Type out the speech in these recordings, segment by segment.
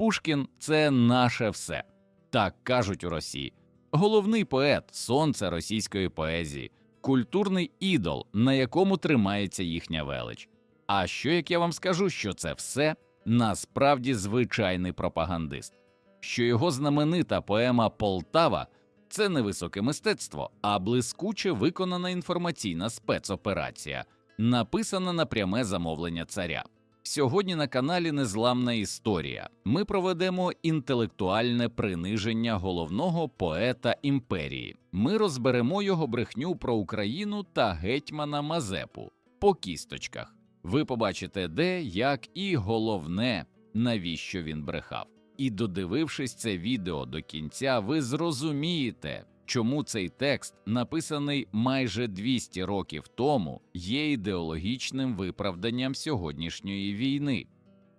Пушкін це наше все. Так кажуть у Росії. Головний поет, сонце російської поезії, культурний ідол, на якому тримається їхня велич. А що як я вам скажу, що це все насправді звичайний пропагандист, що його знаменита поема Полтава це не високе мистецтво, а блискуче виконана інформаційна спецоперація, написана на пряме замовлення царя. Сьогодні на каналі Незламна історія ми проведемо інтелектуальне приниження головного поета імперії. Ми розберемо його брехню про Україну та гетьмана Мазепу по кісточках. Ви побачите, де, як і головне, навіщо він брехав. І додивившись це відео до кінця, ви зрозумієте, чому цей текст, написаний майже 200 років тому, є ідеологічним виправданням сьогоднішньої війни.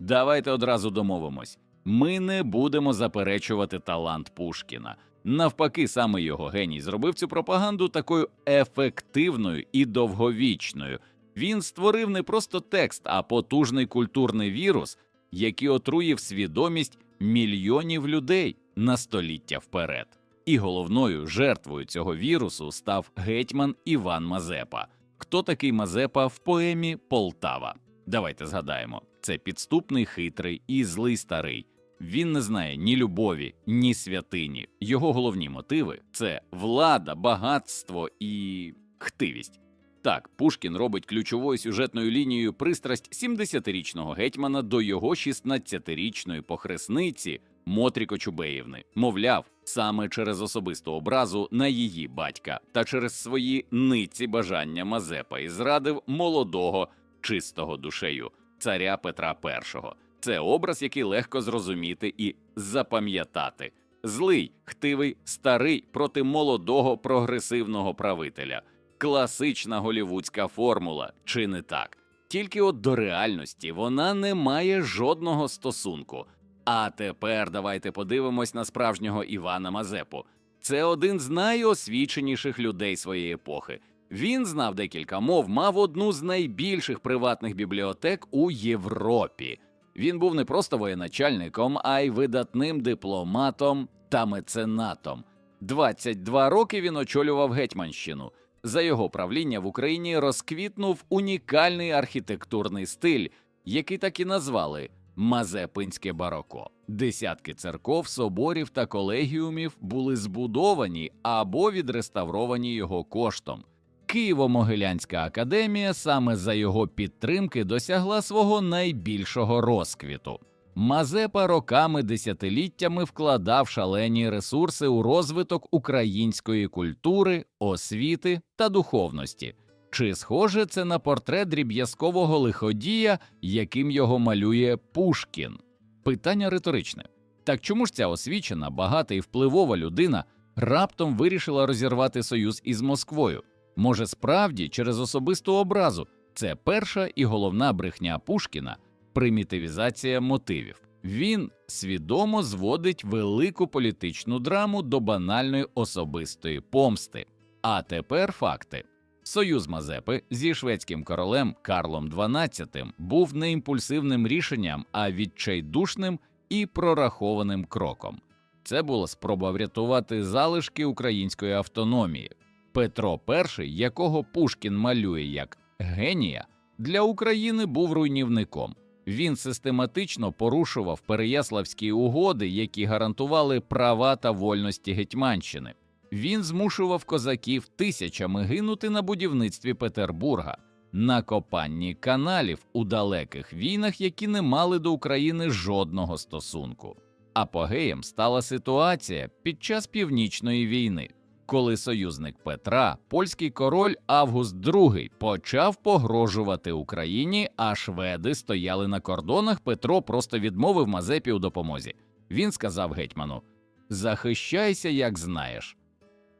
Давайте одразу домовимось: ми не будемо заперечувати талант Пушкіна. Навпаки, саме його геній зробив цю пропаганду такою ефективною і довговічною. Він створив не просто текст, а потужний культурний вірус, який отруїв свідомість мільйонів людей на століття вперед. І головною жертвою цього вірусу став гетьман Іван Мазепа. Хто такий Мазепа в поемі Полтава? Давайте згадаємо: це підступний, хитрий і злий старий. Він не знає ні любові, ні святині. Його головні мотиви це влада, багатство і хтивість. Так, Пушкін робить ключовою сюжетною лінією пристрасть 70-річного гетьмана до його 16-річної похресниці Мотрі Кочубеївни. Мовляв, саме через особисту образу на її батька та через свої ниці бажання Мазепа і зрадив молодого, чистого душею царя Петра І. Це образ, який легко зрозуміти і запам'ятати. Злий, хтивий, старий проти молодого прогресивного правителя. Класична голівудська формула, чи не так? Тільки от до реальності вона не має жодного стосунку. А тепер давайте подивимось на справжнього Івана Мазепу. Це один з найосвіченіших людей своєї епохи. Він знав декілька мов, мав одну з найбільших приватних бібліотек у Європі. Він був не просто воєначальником, а й видатним дипломатом та меценатом. 22 роки він очолював Гетьманщину. За його правління в Україні розквітнув унікальний архітектурний стиль, який так і назвали Мазепинське бароко. Десятки церков, соборів та колегіумів були збудовані або відреставровані його коштом. Києво-Могилянська академія саме за його підтримки досягла свого найбільшого розквіту. Мазепа роками десятиліттями вкладав шалені ресурси у розвиток української культури, освіти та духовності. Чи схоже це на портрет дріб'язкового лиходія, яким його малює Пушкін? Питання риторичне. Так чому ж ця освічена, багата і впливова людина раптом вирішила розірвати союз із Москвою? Може, справді через особисту образу це перша і головна брехня Пушкіна примітивізація мотивів. Він свідомо зводить велику політичну драму до банальної особистої помсти. А тепер факти. Союз Мазепи зі шведським королем Карлом XII був не імпульсивним рішенням, а відчайдушним і прорахованим кроком. Це була спроба врятувати залишки української автономії. Петро І, якого Пушкін малює як генія, для України був руйнівником. Він систематично порушував Переяславські угоди, які гарантували права та вольності Гетьманщини. Він змушував козаків тисячами гинути на будівництві Петербурга, на копанні каналів у далеких війнах, які не мали до України жодного стосунку. Апогеєм стала ситуація під час північної війни, коли союзник Петра, польський король Август II, почав погрожувати Україні, а шведи стояли на кордонах. Петро просто відмовив Мазепі у допомозі. Він сказав гетьману: Захищайся, як знаєш.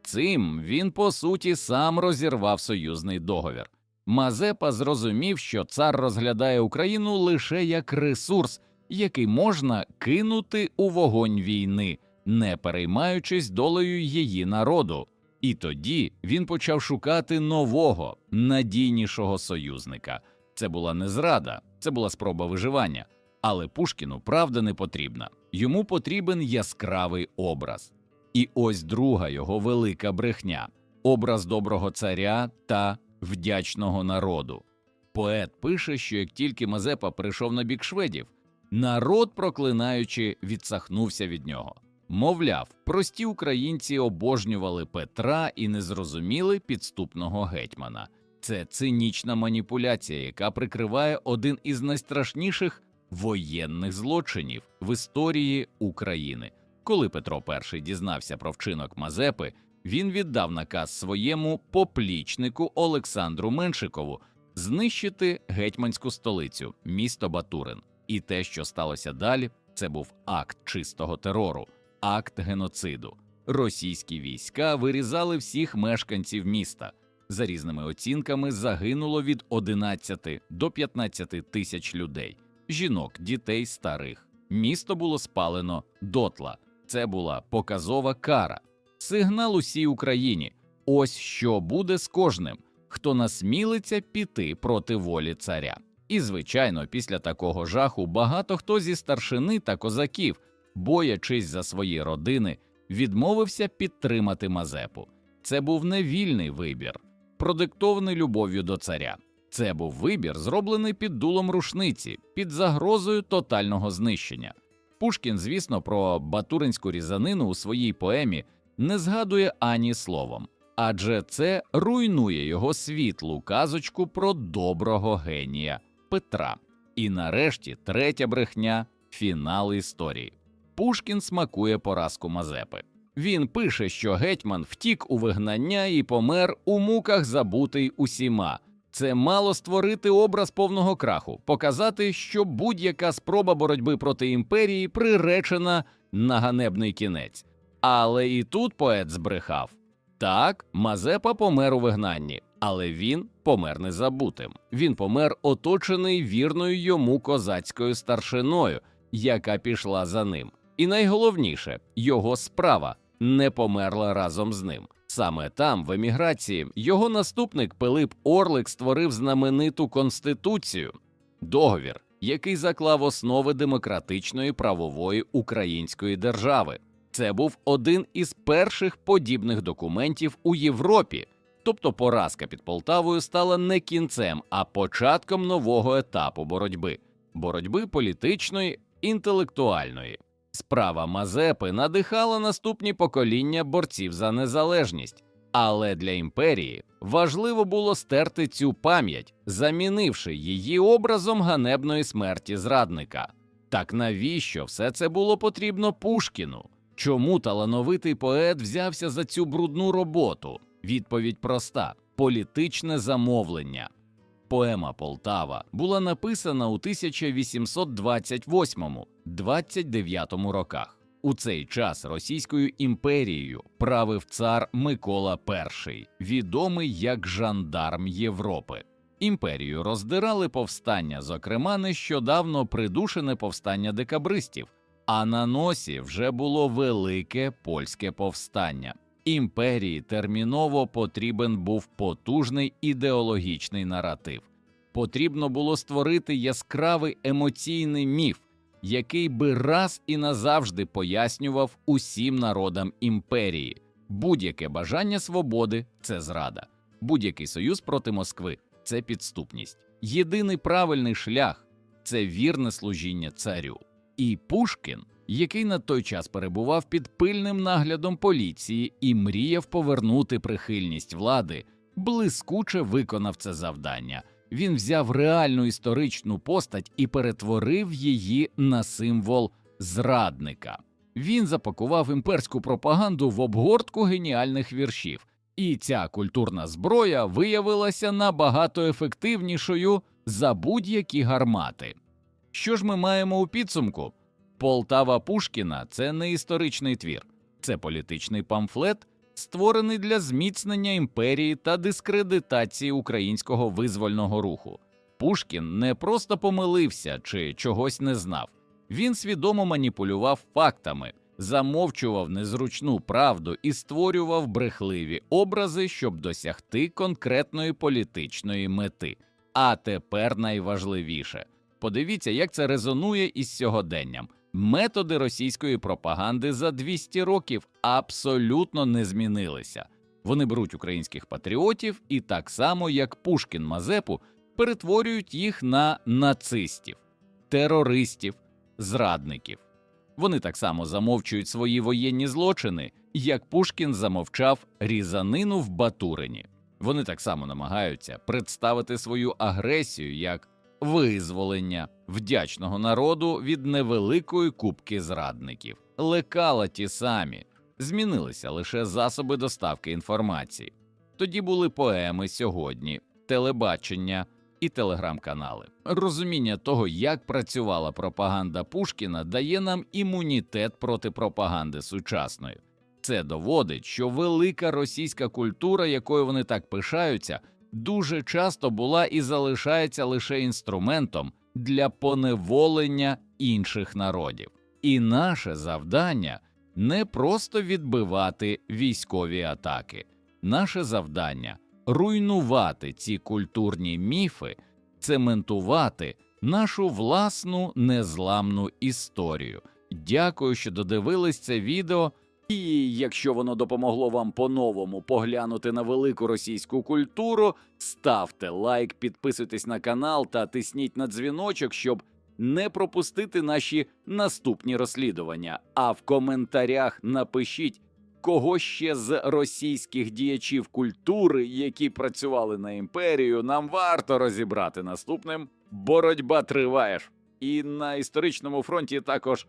Цим він по суті сам розірвав союзний договір. Мазепа зрозумів, що цар розглядає Україну лише як ресурс, який можна кинути у вогонь війни, не переймаючись долею її народу. І тоді він почав шукати нового, надійнішого союзника. Це була не зрада, це була спроба виживання. Але Пушкіну правда не потрібна. Йому потрібен яскравий образ. І ось друга його велика брехня образ доброго царя та вдячного народу. Поет пише, що як тільки Мазепа перейшов на бік шведів, народ, проклинаючи, відсахнувся від нього. Мовляв, прості українці обожнювали Петра і не зрозуміли підступного гетьмана. Це цинічна маніпуляція, яка прикриває один із найстрашніших воєнних злочинів в історії України. Коли Петро І дізнався про вчинок Мазепи, він віддав наказ своєму поплічнику Олександру Меншикову знищити гетьманську столицю, місто Батурин. І те, що сталося далі, це був акт чистого терору, акт геноциду. Російські війська вирізали всіх мешканців міста. За різними оцінками загинуло від 11 до 15 тисяч людей, жінок, дітей, старих. Місто було спалено дотла. Це була показова кара, сигнал усій Україні. Ось що буде з кожним, хто насмілиться піти проти волі царя. І, звичайно, після такого жаху багато хто зі старшини та козаків, боячись за свої родини, відмовився підтримати Мазепу. Це був не вільний вибір, продиктований любов'ю до царя. Це був вибір, зроблений під дулом рушниці, під загрозою тотального знищення. Пушкін, звісно, про батуринську різанину у своїй поемі не згадує ані словом, адже це руйнує його світлу казочку про доброго генія Петра. І нарешті третя брехня фінал історії. Пушкін смакує поразку Мазепи. Він пише, що гетьман втік у вигнання і помер у муках, забутий усіма. Це мало створити образ повного краху, показати, що будь-яка спроба боротьби проти імперії приречена на ганебний кінець. Але і тут поет збрехав. Так, Мазепа помер у вигнанні, але він помер незабутим. Він помер оточений вірною йому козацькою старшиною, яка пішла за ним. І найголовніше, його справа не померла разом з ним. Саме там, в еміграції, його наступник Пилип Орлик створив знамениту конституцію, договір, який заклав основи демократичної правової української держави. Це був один із перших подібних документів у Європі. Тобто поразка під Полтавою стала не кінцем, а початком нового етапу боротьби боротьби політичної, інтелектуальної. Справа Мазепи надихала наступні покоління борців за незалежність, але для імперії важливо було стерти цю пам'ять, замінивши її образом ганебної смерті зрадника. Так навіщо все це було потрібно Пушкіну? Чому талановитий поет взявся за цю брудну роботу? Відповідь проста: політичне замовлення. Поема Полтава була написана у 1828-29 роках. У цей час Російською імперією правив цар Микола І, відомий як жандарм Європи. Імперію роздирали повстання, зокрема, нещодавно придушене повстання декабристів, а на носі вже було велике польське повстання. Імперії терміново потрібен був потужний ідеологічний наратив. Потрібно було створити яскравий емоційний міф, який би раз і назавжди пояснював усім народам імперії. Будь-яке бажання свободи це зрада, будь-який союз проти Москви це підступність. Єдиний правильний шлях це вірне служіння царю. І Пушкін який на той час перебував під пильним наглядом поліції і мріяв повернути прихильність влади, блискуче виконав це завдання. Він взяв реальну історичну постать і перетворив її на символ зрадника. Він запакував імперську пропаганду в обгортку геніальних віршів, і ця культурна зброя виявилася набагато ефективнішою за будь-які гармати. Що ж ми маємо у підсумку? Полтава Пушкіна це не історичний твір, це політичний памфлет, створений для зміцнення імперії та дискредитації українського визвольного руху. Пушкін не просто помилився чи чогось не знав, він свідомо маніпулював фактами, замовчував незручну правду і створював брехливі образи, щоб досягти конкретної політичної мети. А тепер найважливіше подивіться, як це резонує із сьогоденням. Методи російської пропаганди за 200 років абсолютно не змінилися. Вони беруть українських патріотів і так само, як Пушкін Мазепу, перетворюють їх на нацистів, терористів, зрадників. Вони так само замовчують свої воєнні злочини, як Пушкін замовчав різанину в Батурині. Вони так само намагаються представити свою агресію як визволення вдячного народу від невеликої купки зрадників. Лекала ті самі, змінилися лише засоби доставки інформації. Тоді були поеми сьогодні, телебачення і телеграм-канали. Розуміння того, як працювала пропаганда Пушкіна, дає нам імунітет проти пропаганди сучасної. Це доводить, що велика російська культура, якою вони так пишаються, дуже часто була і залишається лише інструментом для поневолення інших народів. І наше завдання не просто відбивати військові атаки, наше завдання руйнувати ці культурні міфи, цементувати нашу власну незламну історію. Дякую, що додивились це відео. І якщо воно допомогло вам по-новому поглянути на велику російську культуру, ставте лайк, підписуйтесь на канал та тисніть на дзвіночок, щоб не пропустити наші наступні розслідування. А в коментарях напишіть, кого ще з російських діячів культури, які працювали на імперію, нам варто розібрати наступним. Боротьба триває ж. І на історичному фронті також